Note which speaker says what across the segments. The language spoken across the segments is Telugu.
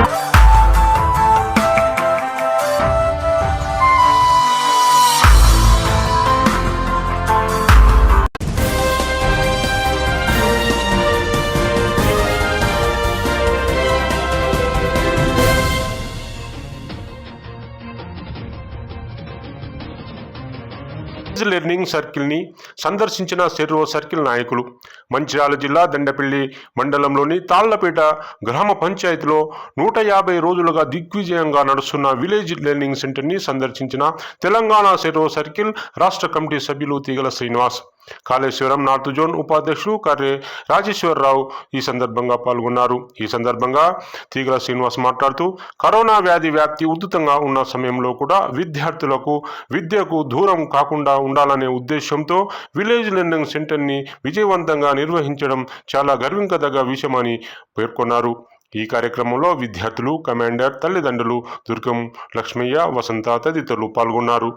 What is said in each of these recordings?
Speaker 1: Bye. విలేజ్ లెర్నింగ్ సర్కిల్ని సందర్శించిన సెర్రో సర్కిల్ నాయకులు. మంచిర్యాల జిల్లా దండపల్లి మండలంలోని తాళ్ళపేట గ్రామ పంచాయతీలో నూట యాభై రోజులుగా దిగ్విజయంగా నడుస్తున్న విలేజ్ లెర్నింగ్ సెంటర్ని సందర్శించిన తెలంగాణ సెర్రో సర్కిల్ రాష్ట్ర కమిటీ సభ్యులు తీగల శ్రీనివాస్. కాళేశ్వరం నార్త్ జోన్ ఉపాధ్యక్షుడు కర్రే రాజేశ్వరరావు ఈ సందర్భంగా పాల్గొన్నారు. ఈ సందర్భంగా తీగల శ్రీనివాస్ మాట్లాడుతూ కరోనా వ్యాధి వ్యాప్తి ఉధృతంగా ఉన్న సమయంలో కూడా విద్యార్థులకు విద్యకు దూరం కాకుండా ఉండాలనే ఉద్దేశంతో విలేజ్ లెర్నింగ్ సెంటర్ని విజయవంతంగా నిర్వహించడం చాలా గర్వించదగ్గ విషయమని పేర్కొన్నారు. ఈ కార్యక్రమంలో విద్యార్థులు కమాండర్ తల్లిదండ్రులు దుర్గం లక్ష్మయ్య వసంత తదితరులు పాల్గొన్నారు.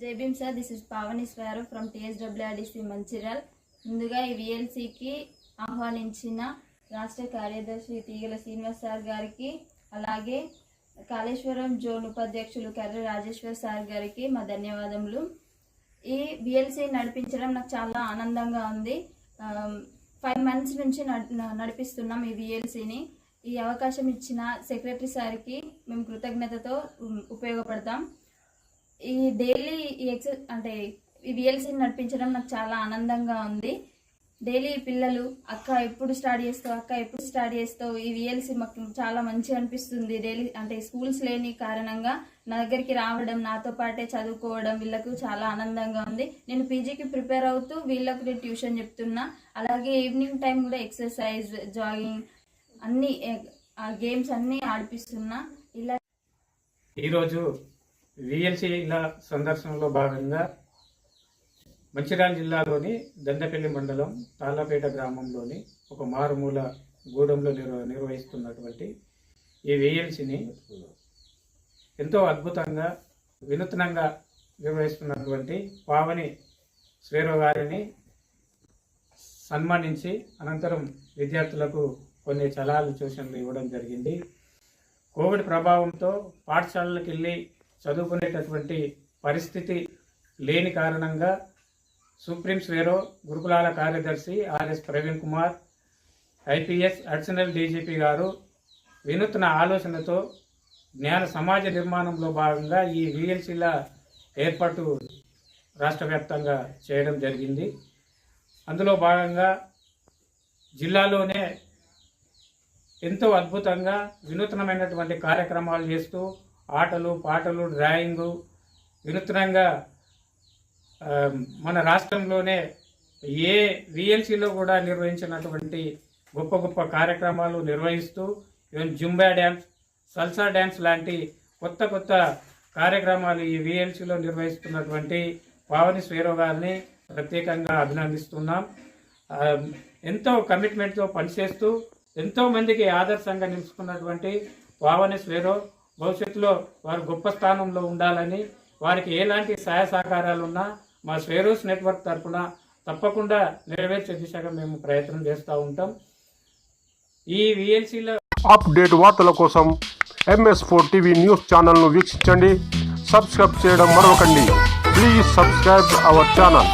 Speaker 2: జై Bhim sir this is Pavani from TSWRDC Mancherial ముందుగా ఈ విఎల్సికి ఆహ్వానించిన రాష్ట్ర కార్యదర్శి తీగల శ్రీనివాస్ సార్ గారికి అలాగే కాళేశ్వరం జోన్ ఉపాధ్యక్షులు కర్ర రాజేశ్వర్ సార్ గారికి మా ధన్యవాదములు. ఈ విఎల్సి నడిపించడం నాకు చాలా ఆనందంగా ఉంది. ఫైవ్ మంత్స్ నుంచి న- నడిపిస్తున్నాం ఈ విఎల్సిని ఈ అవకాశం ఇచ్చిన సెక్రటరీ సార్కి మేము కృతజ్ఞతతో ఉపయోగపడతాం. ఈ డైలీ ఈ అంటే ఈ విఎల్సీని నడిపించడం నాకు చాలా ఆనందంగా ఉంది. డైలీ పిల్లలు అక్క ఎప్పుడు స్టార్ట్ చేస్తావు అక్క ఎప్పుడు స్టార్ట్ చేస్తావు ఈ విఎల్సీ మాకు చాలా మంచిగా అనిపిస్తుంది. డైలీ అంటే స్కూల్స్ లేని కారణంగా నా దగ్గరికి రావడం నాతో పాటే చదువుకోవడం వీళ్ళకు చాలా ఆనందంగా ఉంది. నేను పీజీకి ప్రిపేర్ అవుతూ వీళ్ళకు నేను ట్యూషన్ చెప్తున్నా. అలాగే ఈవినింగ్ టైం కూడా ఎక్సర్సైజ్ జాగింగ్ అన్ని గేమ్స్ అన్నీ ఆడిపిస్తున్నా. ఇలా
Speaker 3: ఈరోజు విఎల్సీల సందర్శనలో భాగంగా మంచిర్యాల జిల్లాలోని దండపల్లి మండలం తాళ్ళపేట గ్రామంలోని ఒక మారుమూల గూడెంలో నిర్వ నిర్వహిస్తున్నటువంటి ఈ విఎల్సీని ఎంతో అద్భుతంగా వినూత్నంగా నిర్వహిస్తున్నటువంటి పావని శ్రీరావు గారిని సన్మానించి అనంతరం విద్యార్థులకు కొన్ని చలాలు సూచనలు ఇవ్వడం జరిగింది. కోవిడ్ ప్రభావంతో పాఠశాలలకు వెళ్ళి చదువుకునేటటువంటి పరిస్థితి లేని కారణంగా సుప్రీం స్వేరో గురుకులాల కార్యదర్శి RS Praveen Kumar IPS additional DGP గారు వినూత్న ఆలోచనతో జ్ఞాన సమాజ నిర్మాణంలో భాగంగా ఈ విఎల్సీల ఏర్పాటు రాష్ట్ర వ్యాప్తంగా చేయడం జరిగింది. అందులో భాగంగా జిల్లాలోనే ఎంతో అద్భుతంగా వినూత్నమైనటువంటి కార్యక్రమాలు చేస్తూ ఆటలు పాటలు డ్రాయింగు వినూత్నంగా మన రాష్ట్రంలోనే ఏ విఎల్సీలో కూడా నిర్వహించినటువంటి గొప్ప గొప్ప కార్యక్రమాలు నిర్వహిస్తూ even zumba dance salsa dance లాంటి కొత్త కొత్త కార్యక్రమాలు ఈ విఎల్సీలో నిర్వహిస్తున్నటువంటి పావని స్వేరో గారిని ప్రత్యేకంగా అభినందిస్తున్నాం. ఎంతో కమిట్మెంట్తో పనిచేస్తూ ఎంతో మందికి ఆదర్శంగా నిలుచుకున్నటువంటి పావని స్వేరో భవిష్యత్తులో వారు గొప్ప స్థానంలో ఉండాలని వారికి ఎలాంటి సహాయ సహకారాలు ఉన్నా మా స్వేరోస్ నెట్వర్క్ తరఫున తప్పకుండా నెరవేర్చే దిశగా మేము ప్రయత్నం చేస్తూ ఉంటాం. ఈ విఎల్సీలో
Speaker 1: అప్డేట్ వార్తల కోసం ఎంఎస్ ఫోర్ టీవీ న్యూస్ ఛానల్ను వీక్షించండి. సబ్స్క్రైబ్ చేయడం మరొకండి. Please subscribe our channel.